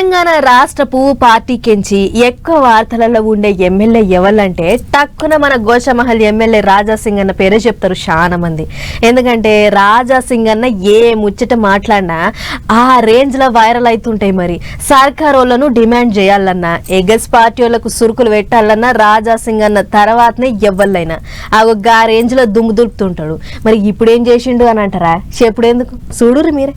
Telangana రాష్ట్రపు party కించి ఎక్కువ వార్తలలో ఉండే ఎమ్మెల్యే ఎవరంటే తక్కువ మన గోషమహల్ ఎమ్మెల్యే రాజా సింగ్ అన్న పేరే చెప్తారు చాలా మంది. ఎందుకంటే రాజా సింగ్ అన్న ఏ ముచ్చట మాట్లాడినా ఆ రేంజ్లో వైరల్ అవుతుంటాయి మరి. సర్కార్ వాళ్ళను డిమాండ్ చేయాలన్నా ఎగస్ పార్టీ వాళ్ళకు సురుకులు పెట్టాలన్నా రాజా సింగ్ అన్న తర్వాతనే ఎవ్వలైనా ఆ రేంజ్లో దుమ్ము దులుపుతుంటాడు. మరి ఇప్పుడు ఏం చేసిండు అని అంటారా? చెప్పుడెందుకు? చూడురు మీరే.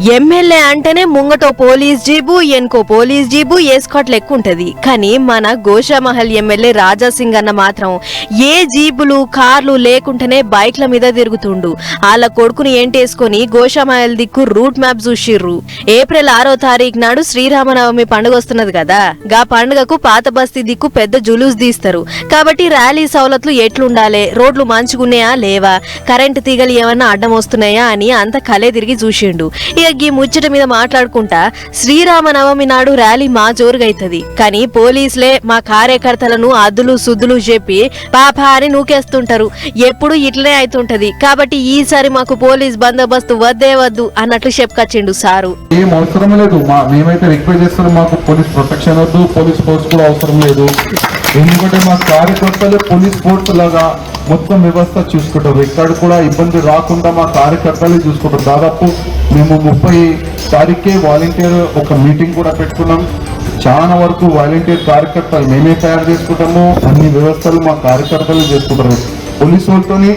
ఎమ్మెల్యే అంటేనే ముంగటో పోలీస్ జీబు ఎన్కో పోలీస్ జీబు ఏస్కాట్ లెక్కుంటది కానీ మన గోషామహల్ ఎమ్మెల్యే రాజా సింగ్ అన్న మాత్రం ఏ జీబులు కార్లు లేకుంటేనే బైక్ల మీద తిరుగుతుండు. వాళ్ళ కొడుకుని ఏంటేసుకొని గోషామహల్ దిక్కు రూట్ మ్యాప్ చూసిర్రు. ఏప్రిల్ ఆరో తారీఖు నాడు శ్రీరామనవమి పండుగ వస్తున్నది కదా. గా పండుగకు పాత బస్తీ దిక్కు పెద్ద జులూస్ తీస్తారు. కాబట్టి ర్యాలీ సవలతులు ఎట్లుండాలి? రోడ్లు మంచుకున్నాయా లేవా? కరెంటు తీగలు ఏమన్నా అడ్డం వస్తున్నాయా? అని అంత కలే తిరిగి చూసిండు. అగ్గి ముచ్చట మీద మాట్లాడుకుంటా శ్రీరామనవమి నాడు ర్యాలీ మా జోరుగైతది. కానీ పోలీసులే మా కార్యకర్తలను అద్దులు సుద్దులు చెప్పి పాప అని నూకేస్తుంటారు. ఎప్పుడు ఇట్లనే అవుతుంటది కాబట్టి ఈసారి మాకు పోలీస్ బందోబస్తు వద్దే వద్దు అన్నట్లు చెప్పుకొచ్చిండు సారు. ఏం అవసరం లేదు. మేమైతే రిక్వెస్ట్ చేస్తున్నాం మాకు పోలీస్ ప్రొటెక్షన్ వద్దు పోలీస్ ఫోర్స్ కూడా అవసరం లేదు. ఎందుకంటే మా కార్యకర్తలు పోలీస్ ఫోర్స్ లాగా మొత్తం వ్యవస్థ చూసుకుంటారు. ఎక్కడ కూడా ఇబ్బంది రాకుండా మా కార్యకర్తలే చూసుకుంటారు. దాదాపు మేము ముప్పై తారీఖే వాలంటీర్ ఒక మీటింగ్ కూడా పెట్టుకున్నాం. చాలా వరకు వాలంటీర్ కార్యకర్తలు మేమే తయారు చేసుకుంటాము. అన్ని వ్యవస్థలు మా కార్యకర్తలు చేసుకుంటారు. పోలీసు వాళ్ళతోని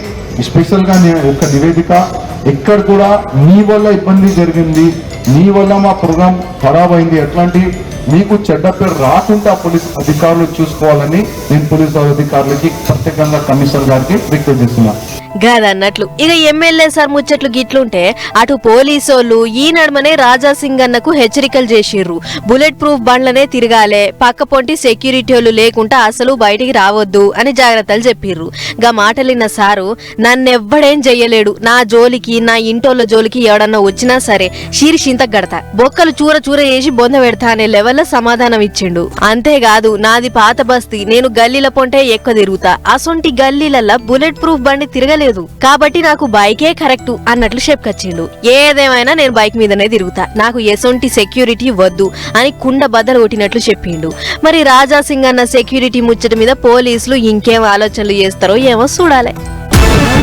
స్పెషల్గా నేను ఒక నివేదిక. ఎక్కడ కూడా నీ వల్ల ఇబ్బంది జరిగింది నీ వల్ల మా ప్రోగ్రామ్ ఖరాబ్ అయింది. ఎట్లాంటి మీకు చెడ్డ పేరు రాకుండా పోలీస్ అధికారులు చూసుకోవాలని నేను పోలీస్ అధికారులకి ప్రత్యేకంగా కమిషనర్ గారికి రిక్వెస్ట్ చేస్తున్నాను గదన్నట్లు ఇక ఎమ్మెల్యే సార్ ముచ్చట్లు గిట్లుంటే అటు పోలీసోళ్ళు ఈ నడుమనే రాజా సింగ్ అన్నకు హెచ్చరికలు చేసిర్రు. బుల్లెట్ ప్రూఫ్ బండ్లనే తిరగాలే. పక్క పొంటి సెక్యూరిటీ వాళ్ళు లేకుండా అసలు బయటికి రావద్దు అని జాగ్రత్తలు చెప్పిర్రు. గా మాటలిన్న సారు నన్నెవ్వడేం చెయ్యలేడు నా జోలికి నా ఇంటోళ్ళ జోలికి ఎవడన్నా వచ్చినా సరే శీర్షింత గడతా బొక్కలు చూర చూర చేసి బొంద పెడతా అనే లెవెల్లో సమాధానం ఇచ్చిండు. అంతేకాదు నాది పాత బస్తీ. నేను గల్లీల పొంటే ఎక్కువ తిరుగుతా. అసొంటి గల్లీలల్లా బుల్లెట్ ప్రూఫ్ బండి రాలేదు. కాబట్టి నాకు బైకే కరెక్ట్ అన్నట్లు చెప్పుకొచ్చిండు ఏదేమైనా నేను బైక్ మీదనే తిరుగుతా. నాకు ఎసొంటి సెక్యూరిటీ వద్దు అని కుండ బద్దలు కొట్టినట్లు చెప్పిండు. మరి రాజా సింగ్ అన్న సెక్యూరిటీ ముచ్చట మీద పోలీసులు ఇంకేం ఆలోచనలు చేస్తారో ఏమో చూడాలి.